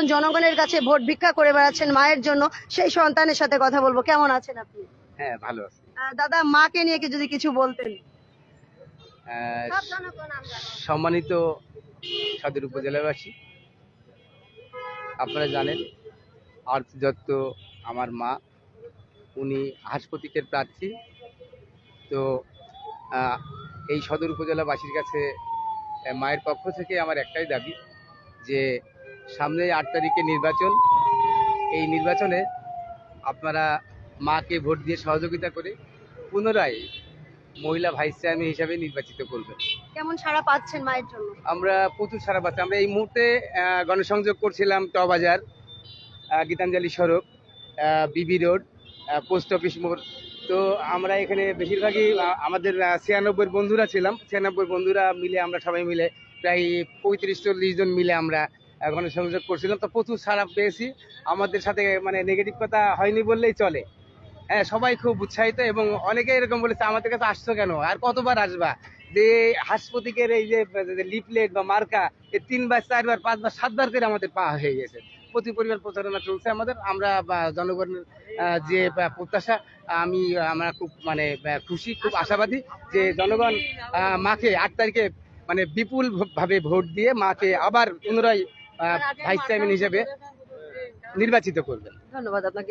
ধরুন জনগণের কাছে ভোট ভিক্ষা করে বেড়াচ্ছেন মায়ের জন্য সেই সন্তানের সাথে কথা বলব। কেমন আছেন আপনি? হ্যাঁ ভালো আছে। দাদা মাকে নিয়ে যদি কিছু বলতেন? সম্মানিত সদর উপজেলাবাসী আপনারা জানেন আরতি দত্ত আমার মা উনি হাসপতিকের প্রার্থী। তো আহ, এই সদর উপজেলাবাসীর কাছে মায়ের পক্ষ থেকে আমার একটাই দাবি যে সামনে আট তারিখে নির্বাচন। এই নির্বাচনে আপনারা মাকে ভোট দিয়ে সহযোগিতা করে পুনরায় মহিলা ভাইস চেয়ারম্যান হিসাবে নির্বাচিত করবেন। কেমন সাড়া পাচ্ছেন মায়ের জন্য? আমরা প্রচুর সারা পাচ্ছি। আমরা এই মুহূর্তে গণসংযোগ করছিলাম টবাজার গীতাঞ্জলি সড়ক বিবি রোড পোস্ট অফিস মোড়। তো আমরা এখানে বেশিরভাগই আমাদের ছিয়ানব্বই বন্ধুরা ছিলাম। ছিয়ানব্বই বন্ধুরা মিলে আমরা সবাই মিলে প্রায় পঁয়ত্রিশ চল্লিশ জন মিলে আমরা আহ, গণসংযোগ করছিলাম তো প্রচুর সারা পেয়েছি। আমাদের সাথে মানে নেগেটিভ কথা হয়নি বললেই চলে। হ্যাঁ সবাই খুব উৎসাহিত এবং অনেকে এরকম বলেছে আমাদের কাছে আসছো কেন? আর কতবার আসবা? যে হাসপতিকের এই যে লিফলেট বা মার্কা এই তিনবার চারবার পাঁচবার সাতবার করে আমাদের পা হয়ে গেছে। প্রতি পরিবার প্রচারণা চলছে আমাদের। আমরা জনগণের যে প্রত্যাশা আমি আমরা খুব মানে খুশি খুব আশাবাদী যে জনগণ মাকে আট তারিখে মানে বিপুল ভাবে ভোট দিয়ে মাকে আবার পুনরায় ভাইস চেয়ারম্যান হিসেবে নির্বাচিত করবেন। ধন্যবাদ আপনাকে।